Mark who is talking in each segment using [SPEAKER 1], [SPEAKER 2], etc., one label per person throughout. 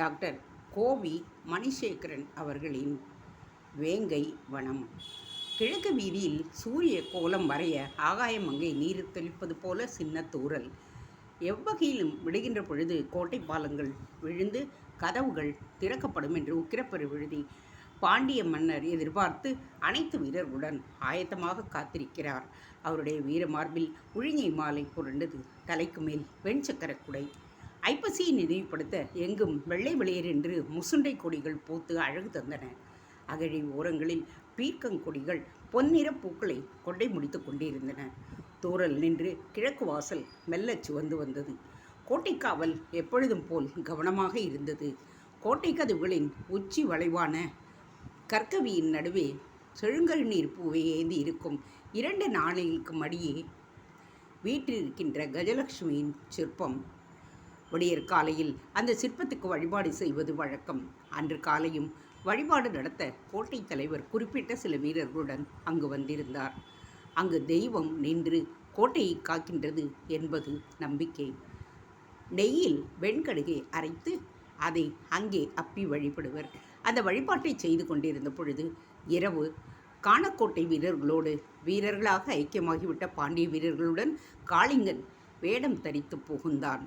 [SPEAKER 1] Doctor கோவி மணிசேகரன் அவர்களின் வேங்கை வனம். கிழக்கு வீதியில் சூரிய கோலம் வரைய ஆகாயம் அங்கே நீர் தெளிப்பது போல சின்ன தூரல் எவ்வகையிலும் விடுகின்ற பொழுது கோட்டை பாலங்கள் விழுந்து கதவுகள் திறக்கப்படும் என்று உக்கிரப்பெரு விழுதி பாண்டிய மன்னர் எதிர்பார்த்து அனைத்து வீரர்களுடன் ஆயத்தமாக காத்திருக்கிறார். அவருடைய வீர மார்பில் உழிஞை மாலை புரண்டது தலைக்கு மேல் வெண்சக்கர குடை. ஐப்பசியை நினைவுபடுத்த எங்கும் வெள்ளை வெளியர் என்று முசுண்டை கொடிகள் பூத்து அழகு தந்தன. அகழி ஓரங்களில் பீர்க்கங்கொடிகள் பொன்னிற பூக்களை கொண்டை முடித்து கொண்டிருந்தன. தூரல் நின்று கிழக்கு வாசல் மெல்லச் சிவந்து வந்தது. கோட்டைக்காவல் எப்பொழுதும் போல் கவனமாக இருந்தது. கோட்டை கதவுகளின் உச்சி வளைவான கற்கவியின் நடுவே செழுங்கல் நீர் பூவை ஏந்தி இருக்கும் இரண்டு நாளைகளுக்கு மடியே வீற்றிருக்கின்ற கஜலட்சுமியின் சிற்பம் விடியற் காலையில் அந்த சிற்பத்துக்கு வழிபாடு செய்வது வழக்கம். அன்று காலையும் வழிபாடு நடத்த கோட்டை தலைவர் குறிப்பிட்ட சில வீரர்களுடன் அங்கு வந்திருந்தார். அங்கு தெய்வம் நின்று கோட்டையை காக்கின்றது என்பது நம்பிக்கை. நெய்யில் வெண்கடுகை அரைத்து அதை அங்கே அப்பி வழிபடுவர். அந்த வழிபாட்டை செய்து கொண்டிருந்த பொழுது இரவு காணக்கோட்டை வீரர்களோடு வீரர்களாக ஐக்கியமாகிவிட்ட பாண்டிய வீரர்களுடன் காளிங்கன் வேடம் தரித்து புகுந்தான்.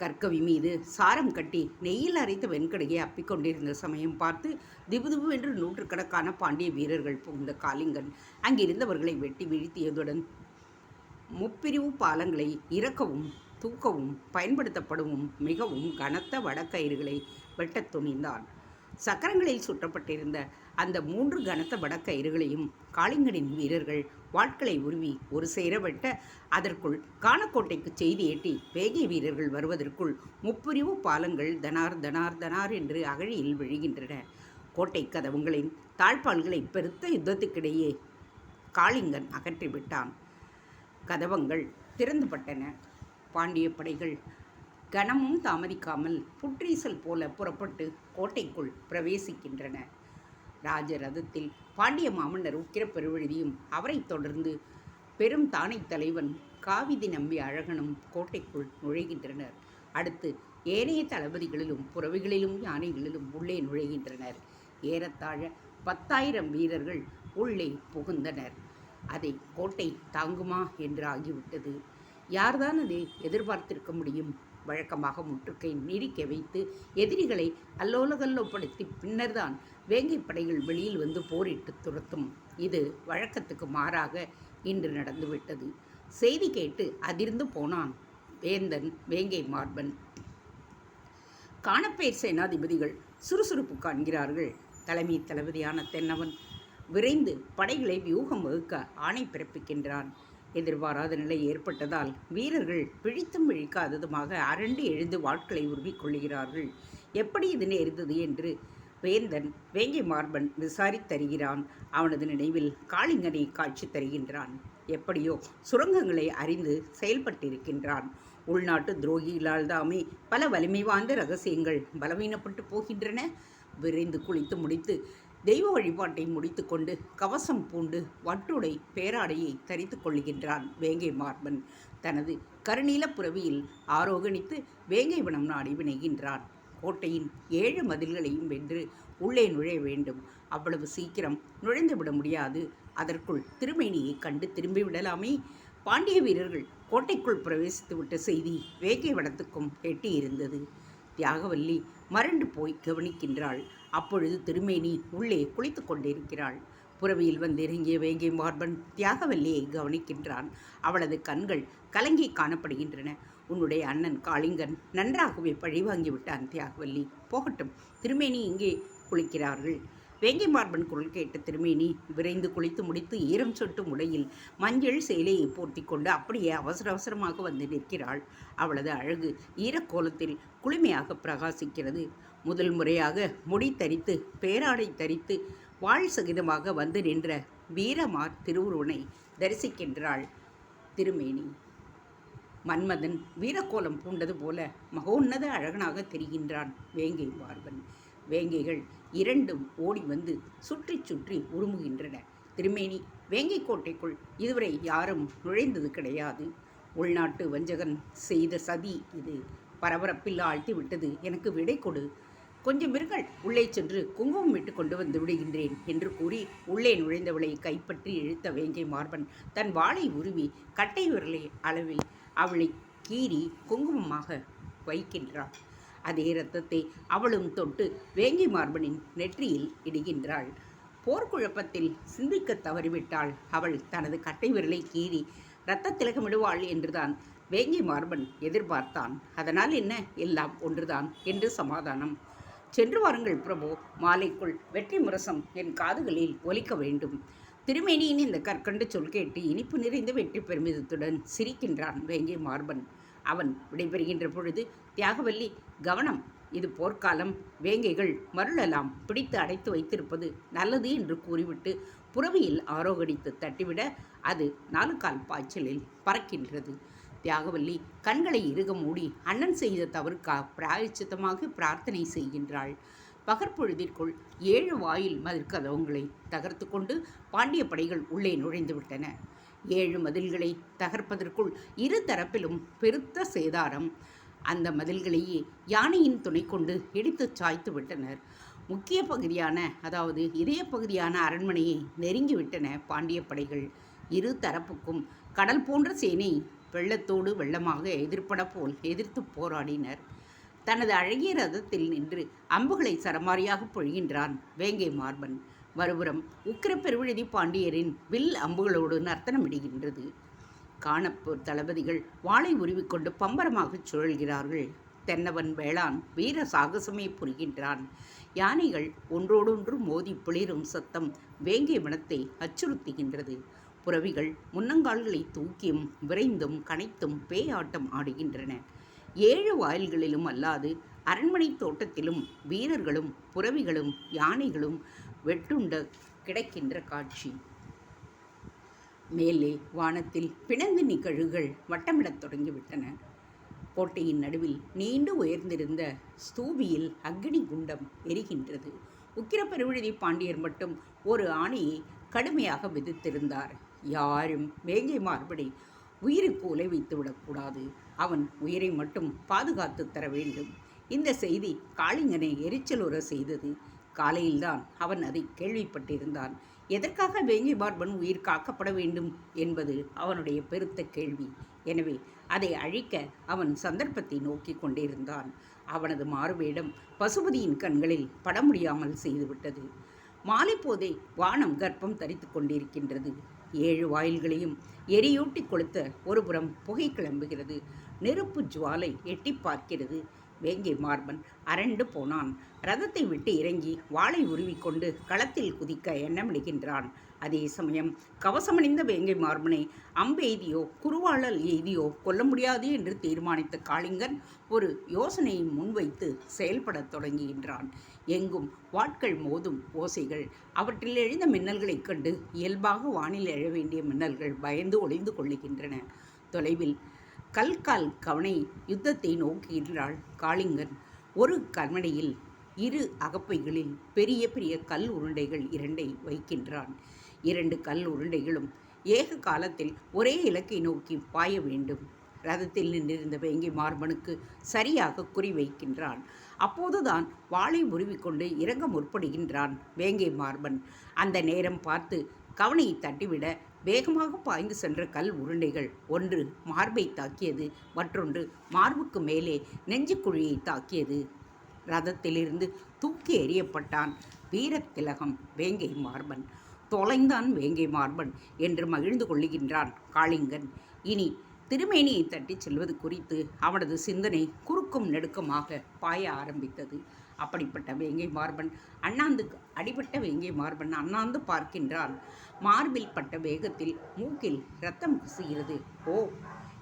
[SPEAKER 1] கற்கவி மீது சாரம் கட்டி நெய்யில் அரைத்த வெண்கடையை அப்பிக்கொண்டிருந்த சமயம் பார்த்து திபுதிபு என்று நூற்றுக்கணக்கான பாண்டிய வீரர்கள் புகுந்த காளிங்கன் அங்கிருந்தவர்களை வெட்டி வீழ்த்தியதுடன் முப்பிரிவு பாலங்களை இறக்கவும் தூக்கவும் பயன்படுத்தப்படவும் மிகவும் கனத்த வடக்கயிறுகளை வெட்டத் துணிந்தான். சக்கரங்களில் சுற்றப்பட்டிருந்த அந்த மூன்று கனத்த வடக்கயிறுகளையும் காளிங்கனின் வீரர்கள் வாட்களை உருவி ஒரு சேர அதற்குள் காணக்கோட்டைக்கு செய்தி எட்டி வேகை வீரர்கள் வருவதற்குள் முப்பிரிவு பாலங்கள் தனார் தனார் தனார் என்று அகழியில் விழுகின்றன. கோட்டை கதவுகளின் தாழ்பால்களை பெருத்த யுத்தத்துக்கிடையே காளிங்கன் அகற்றிவிட்டான். கதவங்கள் திறந்துபட்டன. பாண்டிய படைகள் கனமும் தாமதிக்காமல் புற்றீசல் போல புறப்பட்டு கோட்டைக்குள் பிரவேசிக்கின்றன. ராஜரதத்தில் பாண்டிய மாமன்னர் உக்கிர பெருவழுதியும் அவரைத் தொடர்ந்து பெரும் தானை தலைவன் காவிதி நம்பி அழகனும் கோட்டைக்குள் நுழைகின்றனர். அடுத்து ஏனைய தளபதிகளிலும் புறவிகளிலும் யானைகளிலும் உள்ளே நுழைகின்றனர். ஏறத்தாழ பத்தாயிரம் வீரர்கள் உள்ளே புகுந்தனர். அதை கோட்டை தாங்குமா என்று ஆகிவிட்டது யார்தான் அதை எதிர்பார்த்திருக்க முடியும்? வழக்கமாக முற்றுகை நீடிக்க வைத்து எதிரிகளை அல்லோலகல்லோப்படுத்தி பின்னர்தான் வேங்கை படைகள் வெளியில் வந்து போரிட்டு துரத்தும். இது வழக்கத்துக்கு மாறாக இன்று நடந்துவிட்டது. செய்தி கேட்டு அதிர்ந்து போனான் வேந்தன் வேங்கை மார்பன். காணப்பேர் சேனாதிபதிகள் சுறுசுறுப்பு காண்கிறார்கள். தலைமை தளபதியான தென்னவன் விரைந்து படைகளை வியூகம் வகுக்க ஆணை பிறப்பிக்கின்றான். எதிர்பாராத நிலை ஏற்பட்டதால் வீரர்கள் பிழித்தும் விழிக்காததுமாக அரண்டு எழுந்து வாட்களை உருவிக்கொள்கிறார்கள் எப்படி இது நேர்ந்தது என்று வேந்தன் வேங்கை மார்பன் விசாரித்தருகிறான் அவனது நினைவில் காளிங்கனை காட்சி தருகின்றான். எப்படியோ சுரங்கங்களை அறிந்து செயல்பட்டிருக்கின்றான். உள்நாட்டு துரோகிகளால் தாமே பல வலிமை வாய்ந்த ரகசியங்கள் பலவீனப்பட்டு போகின்றன. விரைந்து குளித்து முடித்து தெய்வ வழிபாட்டை முடித்துக்கொண்டு கவசம் பூண்டு வட்டுடை பேராடையை தரித்து கொள்கின்றான் வேங்கை மார்பன். தனது கருநீல புறவியில் ஆரோகணித்து வேங்கை வனம் நாடி வினைகின்றான். கோட்டையின் ஏழு மதில்களையும் வென்று உள்ளே நுழைய வேண்டும். அவ்வளவு சீக்கிரம் நுழைந்துவிட முடியாது. அதற்குள் திருமேனியை கண்டு திரும்பிவிடலாமே பாண்டிய வீரர்கள் கோட்டைக்குள் பிரவேசித்துவிட்ட செய்தி வேங்கை வனத்துக்கும் எட்டியிருந்தது. தியாகவல்லி மறண்டு போய் கவனிக்கின்றாள். அப்பொழுது திருமேனி உள்ளே குளித்து கொண்டிருக்கிறாள். புறவியில் வந்து இறங்கிய வேங்கை மார்பன் தியாகவல்லியை கவனிக்கின்றான். அவளது கண்கள் கலங்கி காணப்படுகின்றன. உன்னுடைய அண்ணன் காளிங்கன் நன்றாகவே பழிவாங்கி விட்டான் தியாகவல்லி. போகட்டும் திருமேனி இங்கே குளிக்கிறார்கள். வேங்கை மார்பன் குரல் கேட்ட திருமேனி விரைந்து குளித்து முடித்து ஈரம் சொட்டும் உடையில் மஞ்சள் சேலையை போர்த்தி கொண்டு அப்படியே அவசர அவசரமாக வந்து நிற்கிறாள். அவளது அழகு ஈரக்கோலத்தில் குளுமையாக பிரகாசிக்கிறது. முதல் முறையாக முடி தரித்து பேராடை தரித்து வாழ் சகிதமாக வந்து நின்ற வீரமார் திருவுருவனை தரிசிக்கின்றாள் திருமேனி. மன்மதன் வீரக்கோலம் பூண்டது போல மகோன்னத அழகனாக தெரிகின்றான் வேங்கை மார்பன். வேங்கைகள் இரண்டும் ஓடி வந்து சுற்றி சுற்றி உருமுகின்றன. திருமேனி வேங்கை கோட்டைக்குள் இதுவரை யாரும் நுழைந்தது கிடையாது. உள்நாட்டு வஞ்சகன் செய்த சதி இது. பரபரப்பில் ஆழ்த்தி விட்டது. எனக்கு விடை கொடு. கொஞ்சம் இருங்கள் உள்ளே சென்று குங்குமம் விட்டு கொண்டு வந்து விடுகின்றேன் என்று கூறி உள்ளே நுழைந்தவளை கைப்பற்றி இழுத்த வேங்கை மார்பன் தன் வாளை உருவி கட்டை விரலை அளவில் அவளை கீறி குங்குமமாக வைக்கின்றாள். அதே இரத்தத்தை அவளும் தொட்டு வேங்கை மார்பனின் நெற்றியில் இடுகின்றாள். போர்க்குழப்பத்தில் சிந்திக்க தவறிவிட்டாள். அவள் தனது கட்டை விரலை கீறி இரத்த திலகமிடுவாள் என்றுதான் வேங்கை மார்பன் எதிர்பார்த்தான். அதனால் என்ன? எல்லாம் ஒன்றுதான் என்று சமாதானம் சென்று வாருங்கள் பிரபு மாலைக்குள் வெற்றி முரசம் என் காதுகளில் ஒலிக்க வேண்டும். திருமேனியின் இந்த கற்கண்டு சொல் கேட்டு இனிப்பு நிறைந்த வெற்றி பெருமிதத்துடன் சிரிக்கின்றான் வேங்கை மார்பன். அவன் விடைபெறுகின்ற பொழுது தியாகவல்லி கவனம். இது போர்க்காலம். வேங்கைகள் மருளலாம். பிடித்து அடைத்து வைத்திருப்பது நல்லது என்று கூறிவிட்டு புறவியில் ஆரோகடித்து தட்டிவிட அது நாலு கால் பாய்ச்சலில் பறக்கின்றது. தியாகவல்லி கண்களை இறுக மூடி அண்ணன் செய்த தவறுக்கா பிராயச்சித்தமாக பிரார்த்தனை செய்கின்றாள். பகற்பொழுதிற்குள் ஏழு வாயில் மதிற்கதவங்களை தகர்த்து கொண்டு பாண்டிய படைகள் உள்ளே நுழைந்துவிட்டன ஏழு மதில்களை தகர்ப்பதற்குள் இரு தரப்பிலும் பெருத்த சேதாரம். அந்த மதில்களையே யானையின் துணை கொண்டு இடித்துச் சாய்த்து விட்டனர். முக்கிய பகுதியான அதாவது இதய பகுதியான அரண்மனையை நெருங்கிவிட்டன பாண்டிய படைகள். இரு தரப்புக்கும் கடல் போன்ற சேனை வெள்ளத்தோடு வெள்ளமாக எதிர்ப்பட போல் எதிர்த்து போராடினர். தனது அழகிய ரதத்தில் நின்று அம்புகளை சரமாரியாக பொழிகின்றான் வேங்கை மார்பன். மறுபுறம் உக்கிர பெருவிழுதி பாண்டியரின் வில் அம்புகளோடு நர்த்தனமிடுகின்றது. காணப்போர் தளபதிகள் வாளை உருவிக்கொண்டு பம்பரமாகச் சுழல்கிறார்கள். தென்னவன் வேளான் வீர சாகசமே புரிகின்றான். யானைகள் ஒன்றோடொன்று மோதி பிளிரும் சத்தம் வேங்கை வனத்தை அச்சுறுத்துகின்றது. புறவிகள் முன்னங்கால்களை தூக்கியும் விரைந்தும் கனைத்தும் பேயாட்டம் ஆடுகின்றன. ஏழு வாயில்களிலும் அல்லாது அரண்மனை தோட்டத்திலும் வீரர்களும் புறவிகளும் யானைகளும் வெட்டுண்ட கிடக்கின்ற காட்சி. மேலே வானத்தில் பிணந்து நிகழ்வுகள் வட்டமிடத் தொடங்கிவிட்டன. கோட்டையின் நடுவில் நீண்டு உயர்ந்திருந்த ஸ்தூபியில் அக்னி குண்டம் எரிகின்றது. உக்கிர பெருவிழுதி பாண்டியர் மட்டும் ஒரு ஆணையை கடுமையாக விதித்திருந்தார். யாரும் வேங்கை மார்படி உயிருக்கு உலை வைத்துவிடக்கூடாது அவன் உயிரை மட்டும் பாதுகாத்து தர வேண்டும். இந்த செய்தி காளிங்கனை எரிச்சலுற செய்தது. காலையில்தான் அவன் அதை கேள்விப்பட்டிருந்தான். எதற்காக வேங்கை பார்பன் உயிர் காக்கப்பட வேண்டும் என்பது அவனுடைய பெருத்த கேள்வி. எனவே அதை அழிக்க அவன் சந்தர்ப்பத்தை நோக்கி கொண்டிருந்தான். அவனது மாறுவேடம் பசுபதியின் கண்களில் பட முடியாமல் செய்துவிட்டது. மாலை போதே வானம் கர்ப்பம் தரித்து கொண்டிருக்கின்றது. ஏழு வாயில்களையும் எரியூட்டி கொளுத்த ஒருபுறம் புகை கிளம்புகிறது. நெருப்பு ஜுவாலை எட்டி பார்க்கிறது. வேங்கை மார்பன் அரண்டு போனான். ரதத்தை விட்டு இறங்கி வாளை உருவிக்கொண்டு களத்தில் குதிக்க எண்ணமிடுகின்றான். அதே சமயம் கவசமணிந்த வேங்கை மார்பனை அம்பெய்தியோ குருவாளல் எய்தியோ கொல்ல முடியாது என்று தீர்மானித்த காளிங்கன் ஒரு யோசனையை முன்வைத்து செயல்படத் தொடங்குகின்றான். எங்கும் வாட்கள் மோதும் ஓசைகள். அவற்றில் எழுந்த மின்னல்களைக் கண்டு இயல்பாக வானில் எழ வேண்டிய மின்னல்கள் பயந்து ஒளிந்து கொள்ளுகின்றன. தொலைவில் கல்கால் கவனை யுத்தத்தை நோக்குகின்றாள் காளிங்கன். ஒரு கண்மனையில் இரு அகப்பைகளில் பெரிய பெரிய கல் உருண்டைகள் இரண்டை வைக்கின்றான். இரண்டு கல் உருண்டைகளும் ஏக காலத்தில் ஒரே இலக்கை நோக்கி பாய வேண்டும். ரதத்தில் நின்றிருந்த வேங்கை மார்பனுக்கு சரியாக குறி வைக்கின்றான். அப்போதுதான் வாளை உருவிக்கொண்டு இறங்க முற்படுகின்றான் வேங்கை மார்பன். அந்த நேரம் பார்த்து கவனையை தட்டிவிட வேகமாக பாய்ந்து சென்ற கல் உருண்டைகள் ஒன்று மார்பை தாக்கியது மற்றொன்று மார்புக்கு மேலே நெஞ்சுக்குழியை தாக்கியது. ரதத்திலிருந்து தூக்கி எறியப்பட்டான் வீரத்திலகம் வேங்கை மார்பன். தொலைந்தான் வேங்கை மார்பன் என்று மகிழ்ந்து கொள்ளுகின்றான் காளிங்கன். இனி திருமேனியை தட்டிச் செல்வது குறித்து அவனது சிந்தனை குறுக்கும் நெடுக்கமாக பாய ஆரம்பித்தது. அப்படிப்பட்ட வேங்கை மார்பன் அண்ணாந்து அடிபட்ட வேங்கை மார்பன் அண்ணாந்து பார்க்கின்றான் மார்பில் பட்ட வேகத்தில் மூக்கில் ரத்தம் குசுகிறது ஓ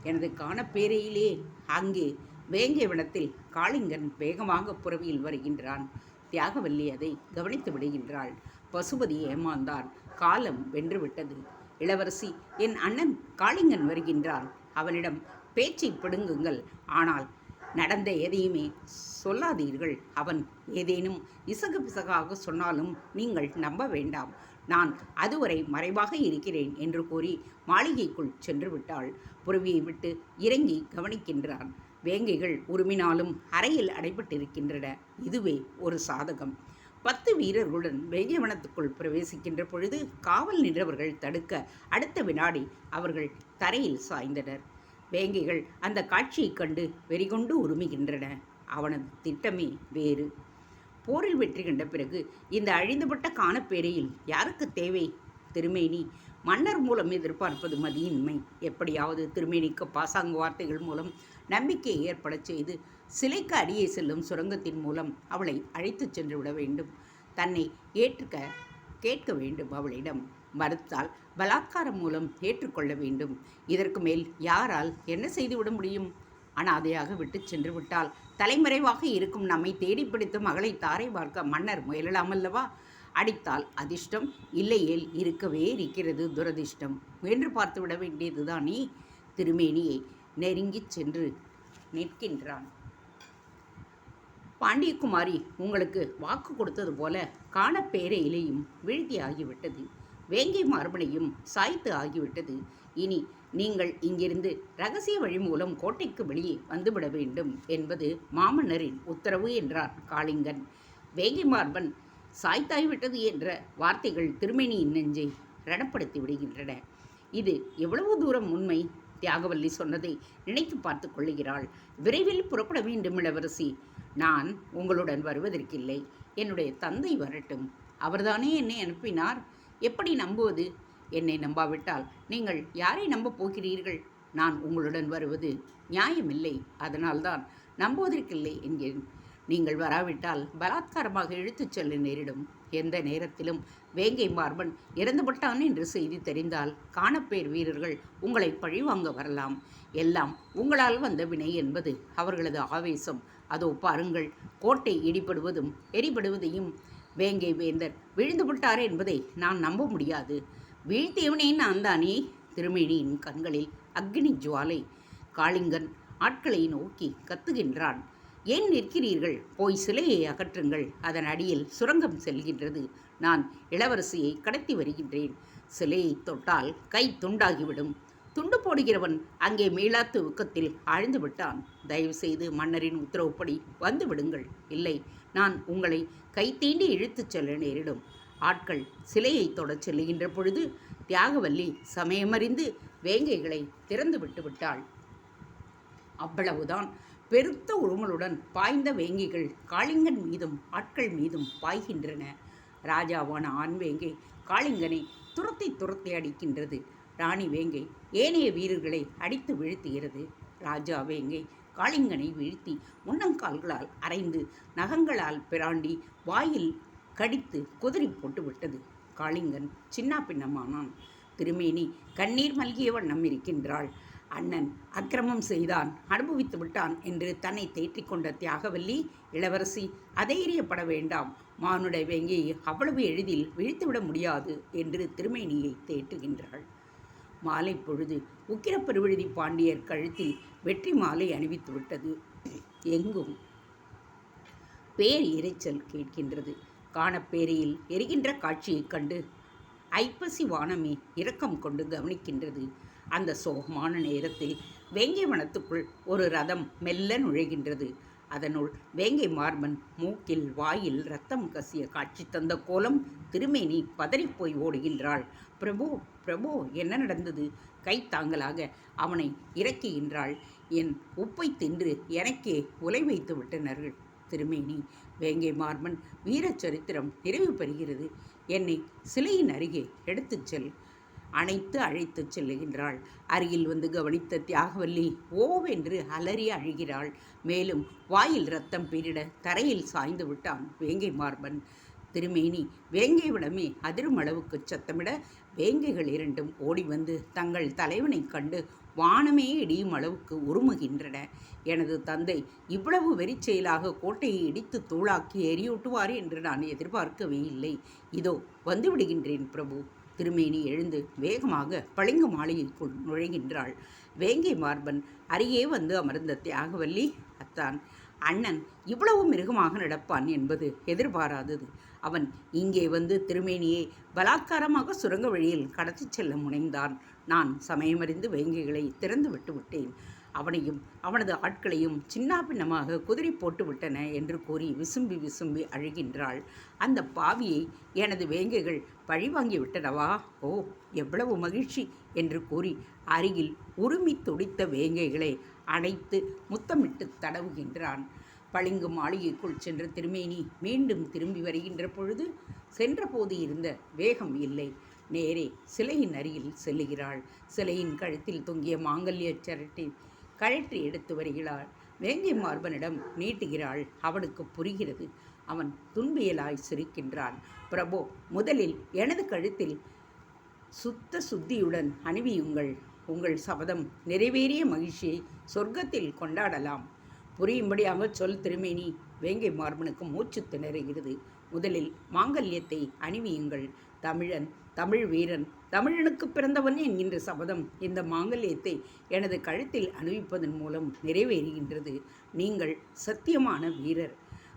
[SPEAKER 1] எனது காணப்பேரையிலே அங்கே வேங்கை வனத்தில் காளிங்கன் வேகமாக புறவியில் வருகின்றான். தியாகவல்லி அதை கவனித்து விடுகின்றாள். பசுபதி ஏமாந்தான் காலம் வென்றுவிட்டது. இளவரசி என் அண்ணன் காளிங்கன் வருகின்றான் அவனிடம் பேச்சை பிடுங்குங்கள். ஆனால் நடந்த எதையுமே சொல்லாதீர்கள். அவன் ஏதேனும் இசகு பிசகாக சொன்னாலும் நீங்கள் நம்ப வேண்டாம். நான் அதுவரை மறைவாக இருக்கிறேன் என்று கூறி மாளிகைக்குள் சென்று விட்டாள் புறவியை விட்டு இறங்கி கவனிக்கின்றான். வேங்கைகள் உருமினாலும் அறையில் அடைபட்டிருக்கின்றன. இதுவே ஒரு சாதகம். பத்து வீரர்களுடன் வேங்கவனத்துக்குள் பிரவேசிக்கின்ற பொழுது காவல் நின்றவர்கள் தடுக்க அடுத்த வினாடி அவர்கள் தரையில் சாய்ந்தனர். வேங்கைகள் அந்த காட்சியைக் கண்டு வெறிகொண்டு உருமுகின்றன அவனது திட்டமே வேறு. போரில் வெற்றி கண்ட பிறகு இந்த அழிந்துபட்ட காணப்பேரையில் யாருக்கு தேவை? திருமேனி மன்னர் மூலம் எதிர்பார்ப்பது மதியின்மை. எப்படியாவது திருமேனிக்கு பாசாங்கு வார்த்தைகள் மூலம் நம்பிக்கையை ஏற்படச் செய்து சிலைக்கு அடியே செல்லும் சுரங்கத்தின் மூலம் அவளை அழைத்துச் சென்று விட வேண்டும். தன்னை ஏற்றுக்க கேட்க வேண்டும் அவளிடம். மறுத்தால் பலாத்காரம் மூலம் ஏற்றுக்கொள்ள வேண்டும். இதற்கு மேல் யாரால் என்ன செய்துவிட முடியும்? அனாதையாக விட்டுச் சென்று விட்டால் தலைமறைவாக இருக்கும் நம்மை தேடி பிடித்து மகளை தாரை பார்க்க மன்னர் முயலலாமல்லவா அடித்தால் அதிர்ஷ்டம் இல்லையேல் இருக்கவே இருக்கிறது துரதிர்ஷ்டம். முயன்று பார்த்து விட வேண்டியதுதானே? திருமேனியை நெருங்கிச் சென்று நிற்கின்றான். பாண்டியகுமாரி உங்களுக்கு வாக்கு கொடுத்தது போல காணப்பேரையிலையும் வீழ்த்தி ஆகிவிட்டது. வேங்கை மார்பனையும் சாய்த்து ஆகிவிட்டது. இனி நீங்கள் இங்கிருந்து ரகசிய வழி மூலம் கோட்டைக்கு வெளியே வந்துவிட வேண்டும் என்பது மாமன்னரின் உத்தரவு என்றார் காளிங்கன். வேங்கை மார்பன் சாய்த்தாய்விட்டது என்ற வார்த்தைகள் திருமேனியின் நெஞ்சை ரணப்படுத்தி விடுகின்றன. இது எவ்வளவு தூரம் உண்மை? தியாகவல்லி சொன்னதை நினைத்து பார்த்து கொள்ளுகிறாள். விரைவில் புறப்பட வேண்டும் இளவரசி. நான் உங்களுடன் வருவதற்கில்லை. என்னுடைய தந்தை வரட்டும். அவர்தானே என்னை அனுப்பினார்? எப்படி நம்புவது? என்னை நம்பாவிட்டால் நீங்கள் யாரை நம்பப் போகிறீர்கள்? நான் உங்களுடன் வருவது நியாயமில்லை. அதனால்தான் நம்புவதற்கில்லை என்கிறேன். நீங்கள் வராவிட்டால் பலாத்காரமாக இழுத்துச் செல்ல நேரிடும். எந்த நேரத்திலும் வேங்கை மார்பன் இறந்துவிட்டான் என்று செய்தி தெரிந்தால் காணப்பேர் வீரர்கள் உங்களை பழிவாங்க வரலாம். எல்லாம் உங்களால் வந்த வினை என்பது அவர்களது ஆவேசம். அதோ பாருங்கள் கோட்டை இடிபடுவதும் எரிபடுவதையும் வேங்கை வேந்தர் விழுந்து விட்டார் என்பதை நான் நம்ப முடியாது. வீழ்த்தியவனே நான் தானே? திருமேனியின் கண்களில் அக்னி ஜுவாலை. காளிங்கன் ஆட்களை நோக்கி கத்துகின்றான். ஏன் நிற்கிறீர்கள்? போய் சிலையை அகற்றுங்கள். அதன் அடியில் சுரங்கம் செல்கின்றது. நான் இளவரசியை கடத்தி வருகின்றேன். சிலையை தொட்டால் கை துண்டாகிவிடும். துண்டு போடுகிறவன் அங்கே மீளாத்து உக்கத்தில் ஆழ்ந்து விட்டான். தயவு செய்து மன்னரின் உத்தரவுப்படி வந்து விடுங்கள். இல்லை நான் உங்களை கை தீண்டி இழுத்துச் செல்ல நேரிடும். ஆட்கள் சிலையை தொடச் செல்லுகின்ற பொழுது தியாகவல்லி சமயமறிந்து வேங்கைகளை திறந்து விட்டு விட்டாள். அவ்வளவுதான். பெருத்த உருமலுடன் பாய்ந்த வேங்கிகள் காளிங்கன் மீதும் ஆட்கள் மீதும் பாய்கின்றன. ராஜாவான ஆண் வேங்கை காளிங்கனை துரத்தி துரத்தி அடிக்கின்றது. ராணி வேங்கை ஏனைய வீரர்களை அடித்து வீழ்த்துகிறது. ராஜா வேங்கை காளிங்கனை வீழ்த்தி முன்னங்கால்களால் அரைந்து நகங்களால் பிராண்டி வாயில் கடித்து குதிரி போட்டு விட்டது. காளிங்கன் சின்ன பின்னமானான் திருமேனி கண்ணீர் மல்கிய வண்ணம் இருக்கின்றாள். அண்ணன் அக்கிரமம் செய்தான் அனுபவித்து விட்டான் என்று தன்னை தேற்றிக் கொண்ட தியாகவல்லி இளவரசி அதைரியப்பட வேண்டாம். மானுட வேங்கியை அவ்வளவு எளிதில் வீழ்த்துவிட முடியாது என்று திருமேனியை தேற்றுகின்றாள். மாலை பொழுது உக்கிரப்பெருவிழுதி பாண்டியர் கழுத்தில் வெற்றி மாலை அணிவித்து விட்டது. எங்கும்? பேர் இரைச்சல் கேட்கின்றது. காணப்பேரியில் எரிகின்ற காட்சியைக் கண்டு ஐப்பசி வானமே இரக்கம் கொண்டு கவனிக்கின்றது. அந்த சோகமான நேரத்தில் வேங்கை வனத்துக்குள் ஒரு ரதம் மெல்ல நுழைகின்றது. அதனுள் வேங்கை மார்பன் மூக்கில் வாயில் ரத்தம் கசிய காட்சி தந்த கோலம் திருமேனி பதறிப்போய் ஓடுகின்றாள். பிரபு பிரபு என்ன நடந்தது கை தாங்கலாக அவனை இறக்குகின்றாள் என் உப்பை தின்று எனக்கே உலை வைத்து விட்டனர்கள். திருமேனி வேங்கை மார்மன் வீரச்சரித்திரம் நிறைவு பெறுகிறது. என்னை சிலையின் அருகே எடுத்துச் செல். அணைத்து அழைத்துச் செல்லுகின்றாள். அருகில் வந்து கவனித்த தியாகவல்லி ஓவென்று அலறி அழுகிறாள். மேலும் வாயில் ரத்தம் பீரிட தரையில் சாய்ந்து விட்டான் வேங்கை மார்பன். திருமேனி வேங்கை விடமே அதிரும் அளவுக்கு சத்தமிட வேங்கைகள் இரண்டும் ஓடி வந்து தங்கள் தலைவனைக் கண்டு வானமே இடியும் அளவுக்கு உருமுகின்றன. எனது தந்தை இவ்வளவு வெறிச்செயலாக கோட்டையை இடித்து தூளாக்கி எரியூட்டுவார் என்று நான் எதிர்பார்க்கவே இல்லை. இதோ வந்துவிடுகின்றேன் பிரபு. திருமேனி எழுந்து வேகமாக பளிங்கு மாளிகைக்குள் நுழைகின்றாள். வேங்கை மார்பன் அருகே வந்து அமர்ந்த தியாகவல்லி அத்தான் அண்ணன் இவ்வளவு மிருகமாக நடப்பான் என்பது எதிர்பாராதது. அவன் இங்கே வந்து திருமேனியை பலாத்காரமாக சுரங்க வழியில் கடத்திச் செல்ல முனைந்தான். நான் சமயமறிந்து வேங்கைகளை திறந்து விட்டு விட்டேன். அவனையும் அவனது ஆட்களையும் சின்னாபின்னமாக குதிரை போட்டு விட்டன என்று கூறி விசும்பி விசும்பி அழுகின்றாள். அந்த பாவியை எனது வேங்கைகள் பழிவாங்கி விட்டனவா ஓ எவ்வளவு மகிழ்ச்சி என்று கூறி அருகில் உருமி துடித்த வேங்கைகளை அணைத்து முத்தமிட்டு தடவுகின்றான். பளிங்கு மாளிகைக்குள் சென்ற திருமேனி மீண்டும் திரும்பி வருகின்ற பொழுது சென்றபோது இருந்த வேகம் இல்லை. நேரே சிலையின் அருகில் செல்லுகிறாள். சிலையின் கழுத்தில் தொங்கிய மாங்கல்ய சரட்டை கழற்றி எடுத்து வருகிறாள். வேங்கை மார்பனிடம் நீட்டுகிறாள். அவனுக்கு புரிகிறது. அவன் துன்பியலாய் சிரிக்கின்றான். பிரபு முதலில் எனது கழுத்தில் சுத்த சுத்தியுடன் அணிவியுங்கள். உங்கள் சபதம் நிறைவேறிய மகிழ்ச்சியை சொர்க்கத்தில் கொண்டாடலாம். புரியும்படியாக சொல் திருமேனி. வேங்கை மார்பனுக்கு மூச்சு திணறுகிறது முதலில் மாங்கல்யத்தை அணிவியுங்கள். தமிழன் தமிழ் வீரன் தமிழனுக்கு பிறந்தவன் என்கின்ற சபதம் இந்த மாங்கல்யத்தை எனது கழுத்தில் அணிவிப்பதன் மூலம் நிறைவேறுகின்றது. நீங்கள் சத்தியமான வீரர்.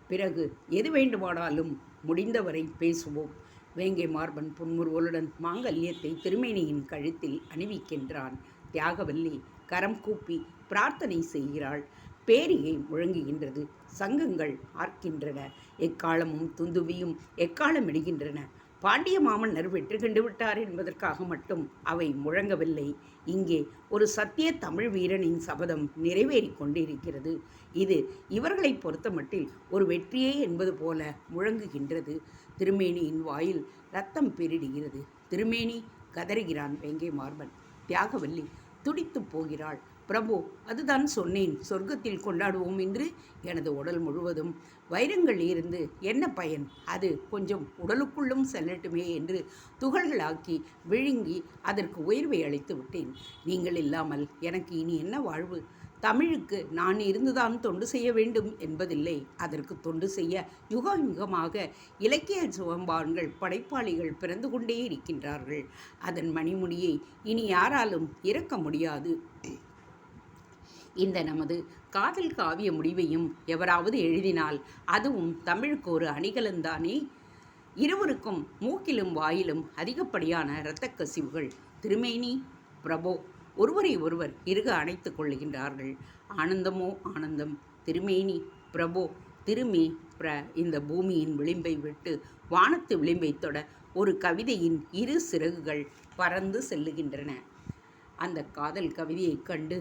[SPEAKER 1] பிறகு எது வேண்டுமானாலும் முடிந்தவரை பேசுவோம். வேங்கை மார்பன் புன்முறுவலுடன் மாங்கல்யத்தை திருமேனியின் கழுத்தில் அணிவிக்கின்றான். தியாகவல்லி கரம் கூப்பி பிரார்த்தனை செய்கிறாள். பேரியை முழங்குகின்றது. சங்கங்கள் ஆர்க்கின்றன. எக்காலமும் துந்துவியும் எக்காலமிடுகின்றன. பாண்டிய மாமன்னர் வெற்றி கண்டு விட்டார் என்பதற்காக மட்டும் அவை முழங்கவில்லை. இங்கே ஒரு சத்திய தமிழ் வீரனின் சபதம் நிறைவேறி கொண்டிருக்கிறது. இது இவர்களை பொறுத்தமட்டில் ஒரு வெற்றியே என்பது போல முழங்குகின்றது. திருமேனியின் வாயில் ரத்தம் பெருடுகிறது. திருமேனி கதறுகிறான் வேங்கை மார்பன். தியாகவல்லி துடித்துப் போகிறாள். பிரபு அதுதான் சொன்னேன். சொர்க்கத்தில் கொண்டாடுவோம் என்று எனது உடல் முழுவதும் வைரங்கள் இருந்து என்ன பயன்? அது கொஞ்சம் உடலுக்குள்ளும் செல்லட்டுமே என்று துகள்களாக்கி விழுங்கி அதற்கு உயர்வை அளித்து விட்டேன். நீங்கள் இல்லாமல் எனக்கு இனி என்ன வாழ்வு? தமிழுக்கு நான் இருந்துதான் தொண்டு செய்ய வேண்டும் என்பதில்லை. அதற்கு தொண்டு செய்ய யுக யுகமாக இலக்கிய சுவம்பான்கள் படைப்பாளிகள் பிறந்து கொண்டே இருக்கின்றார்கள். அதன் மணிமுடியை இனி யாராலும் இறக்க முடியாது. இந்த நமது காதல் காவிய முடிவையும் எவராவது எழுதினால் அதுவும் தமிழுக்கு ஒரு அணிகலந்தானே? இருவருக்கும் மூக்கிலும் வாயிலும் அதிகப்படியான இரத்த கசிவுகள். திருமேனி பிரபோ ஒருவரை ஒருவர் இறுக அணைத்து கொள்ளுகின்றார்கள். ஆனந்தமோ ஆனந்தம். திருமேனி பிரபோ திருமே பிர இந்த பூமியின் விளிம்பை விட்டு வானத்து விளிம்பை தொட ஒரு கவிதையின் இரு சிறகுகள் பறந்து செல்லுகின்றன. அந்த காதல் கவிதையைக் கண்டு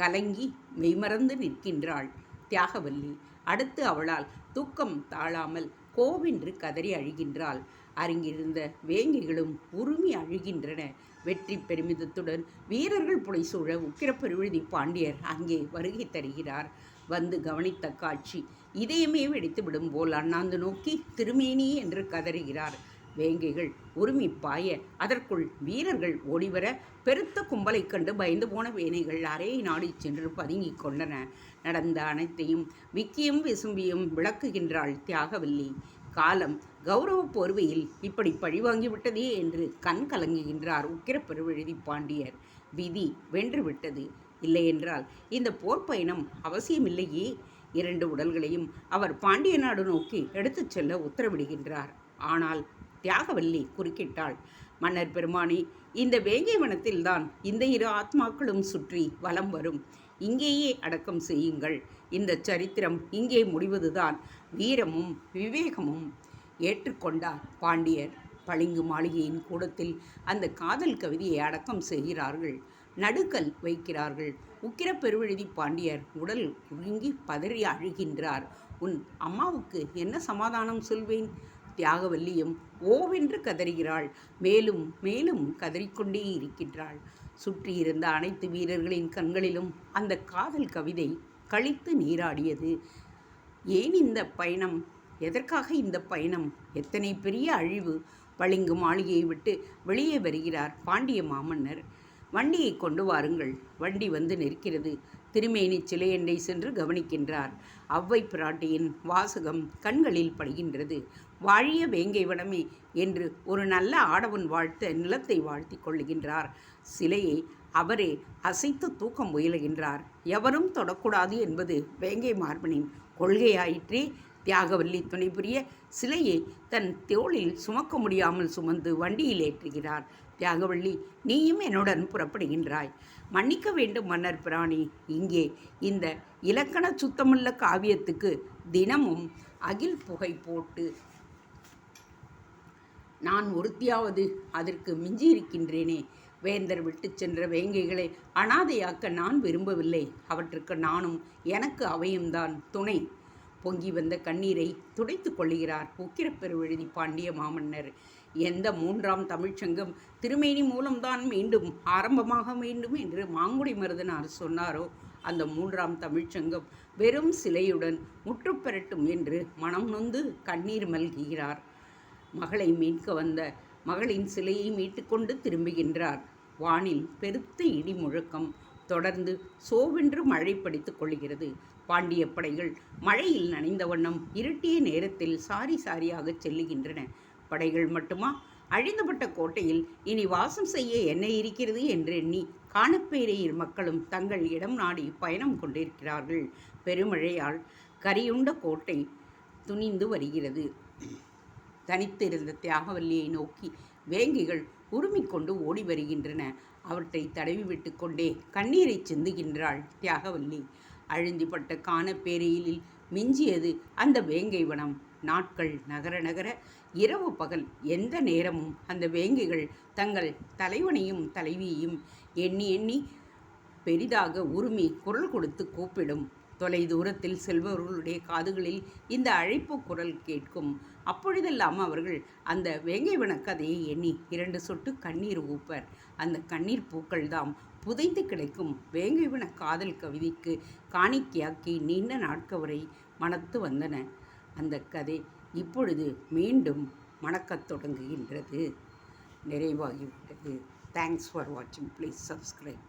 [SPEAKER 1] கலங்கி மெய்மறந்து நிற்கின்றாள் தியாகவல்லி. அடுத்து அவளால் தூக்கம் தாழாமல் கோவென்று கதறி அழுகின்றாள். அருங்கிருந்த வேங்கைகளும் உருமி அழுகின்றன. வெற்றி பெருமிதத்துடன் வீரர்கள் புடைசூழ உக்கிரப்பெருவிழுதி பாண்டியர் அங்கே வருகை தருகிறார். வந்து கவனித்த காட்சி இதயமே வெடித்துவிடும் போல் அண்ணாந்து நோக்கி திருமேனி என்று கதறுகிறார். வேங்கைகள் உருமி பாய அதற்குள் வீரர்கள் ஓடிவர பெருத்த கும்பலைக் கண்டு பயந்து போன வேனைகள் அறையை நாடி சென்று பதுங்கிக் கொண்டன. நடந்த அனைத்தையும் விக்கியும் விசும்பியும் விளக்குகின்றாள் தியாகவல்லி. காலம் கௌரவ போர்வையில் இப்படி பழிவாங்கிவிட்டதே என்று கண் கலங்குகின்றார் உக்கிரப்பெருவெழுதி பாண்டியர் விதி வென்றுவிட்டது. இல்லையென்றால் இந்த போர் பயணம் அவசியமில்லையே. இரண்டு உடல்களையும் அவர் பாண்டிய நாடு நோக்கி எடுத்துச் செல்ல உத்தரவிடுகின்றார். ஆனால் தியாகவல்லி குறுக்கிட்டாள். மன்னர் பெருமானி இந்த வேங்கை வனத்தில்தான் இந்த இரு ஆத்மாக்களும் சுற்றி வலம் வரும். இங்கேயே அடக்கம் செய்யுங்கள். இந்த சரித்திரம் இங்கே முடிவதுதான். வீரமும் விவேகமும் ஏற்றுக்கொண்டார் பாண்டியர். பளிங்கு மாளிகையின் கூடத்தில் அந்த காதல் கவிதையை அடக்கம் செய்கிறார்கள். நடுக்கல் வைக்கிறார்கள். உக்கிர பெருவெழுதி பாண்டியர் உடல் குலுங்கி பதறி அழுகின்றார். உன் அம்மாவுக்கு என்ன சமாதானம் சொல்வேன்? தியாகவல்லியும் ஓவென்று கதறுகிறாள். மேலும் மேலும் கதறிக்கொண்டே இருக்கின்றாள். சுற்றியிருந்த அனைத்து வீரர்களின் கண்களிலும் அந்த காதல் கவிதை கழித்து நீராடியது. ஏன் இந்த பயணம்? எதற்காக இந்த பயணம்? எத்தனை பெரிய அழிவு பளிங்கு மாளிகையை விட்டு வெளியே வருகிறார் பாண்டிய மாமன்னர். வண்டியை கொண்டு வாருங்கள். வண்டி வந்து நிற்கிறது. திருமேனி சிலையண்டை சென்று கவனிக்கின்றார். அவ்வை பிராட்டியின் வாசகம் கண்களில் படுகின்றது. வாழிய வேங்கை வனமே என்று ஒரு நல்ல ஆடவன் வாழ்த்த நிலத்தை வாழ்த்தி கொள்ளுகின்றார். சிலையை அவரே அசைத்து தூக்க முயலுகின்றார். எவரும் தொடக்கூடாது என்பது வேங்கை மார்பனின் கொள்கையாயிற்றே. தியாகவல்லி துணை புரிய சிலையை தன் தோளில் சுமக்க முடியாமல் சுமந்து வண்டியில் ஏற்றுகிறார். தியாகவள்ளி நீயும் என்னுடன் புறப்படுகின்றாய். மன்னிக்க வேண்டும் மன்னர் பிராணி. இங்கே இந்த இலக்கண சுத்தமுள்ள காவியத்துக்கு தினமும் அகில் புகை போட்டு நான் ஒருத்தியாவது அதற்கு மிஞ்சி இருக்கின்றேனே வேந்தர் விட்டுச் சென்ற வேங்கைகளை அனாதையாக்க நான் விரும்பவில்லை. அவற்றுக்கு நானும் எனக்கு அவையும்தான் துணை. பொங்கி வந்த கண்ணீரை துடைத்து கொள்கிறார் உக்கிரப்பெருவெழுதி பாண்டிய மாமன்னர். எந்த மூன்றாம் தமிழ்ச்சங்கம் திருமேனி மூலம்தான் மீண்டும் ஆரம்பமாக வேண்டும் என்று மாங்குடி மருதனார் சொன்னாரோ அந்த மூன்றாம் தமிழ்ச்சங்கம் வெறும் சிலையுடன் முற்றுப்பெறட்டும் என்று மனம் நொந்து கண்ணீர் மல்குகிறார். மகளை மீட்க வந்த மகளின் சிலையை மீட்டுக்கொண்டு திரும்புகின்றார். வானில் பெருத்த இடி முழக்கம் தொடர்ந்து சோவென்று மழை படித்துக் கொள்கிறது. பாண்டிய படைகள் மழையில் நனைந்த வண்ணம் இருட்டிய நேரத்தில் சாரி சாரியாக செல்லுகின்றன. படைகள் மட்டுமா? அழிந்துபட்ட கோட்டையில் இனி வாசம் செய்ய என்ன இருக்கிறது என்று எண்ணி காணப்பேரையில் மக்களும் தங்கள் இடம் நாடி பயணம் கொண்டிருக்கிறார்கள். பெருமழையால் கரியுண்ட கோட்டை துணிந்து வருகிறது. தனித்திருந்த தியாகவல்லியை நோக்கி வேங்கிகள் உருமிக்கொண்டு ஓடி வருகின்றன. அவற்றை தடவி விட்டு கொண்டே கண்ணீரை சிந்துகின்றாள் தியாகவல்லி. அழிஞ்சுபட்ட காணப்பேரையிலில் மிஞ்சியது அந்த வேங்கை வனம். நாட்கள் நகர நகர இரவு பகல் எந்த நேரமும் அந்த வேங்கைகள் தங்கள் தலைவனையும் தலைவியையும் எண்ணி எண்ணி பெரிதாக உருமி குரல் கொடுத்து கூப்பிடும். தொலை தூரத்தில் செல்பவர்களுடைய காதுகளில் இந்த அழைப்பு குரல் கேட்கும். அப்பொழுதெல்லாம் அவர்கள் அந்த வேங்கைவன கதையை எண்ணி இரண்டு சொட்டு கண்ணீர் ஊப்பர். அந்த கண்ணீர் பூக்கள் தாம் புதைந்து கிடைக்கும் வேங்கைவன காதல் கவிதைக்கு காணிக்கையாக்கி நீண்ட நாட்கவரை மணத்து வந்தன. அந்த கதை இப்பொழுது மீண்டும் மணக்கத் தொடங்குகின்றது. நிறைவாகிவிட்டது. தேங்க்ஸ் ஃபார் வாட்சிங் ப்ளீஸ் சப்ஸ்கிரைப்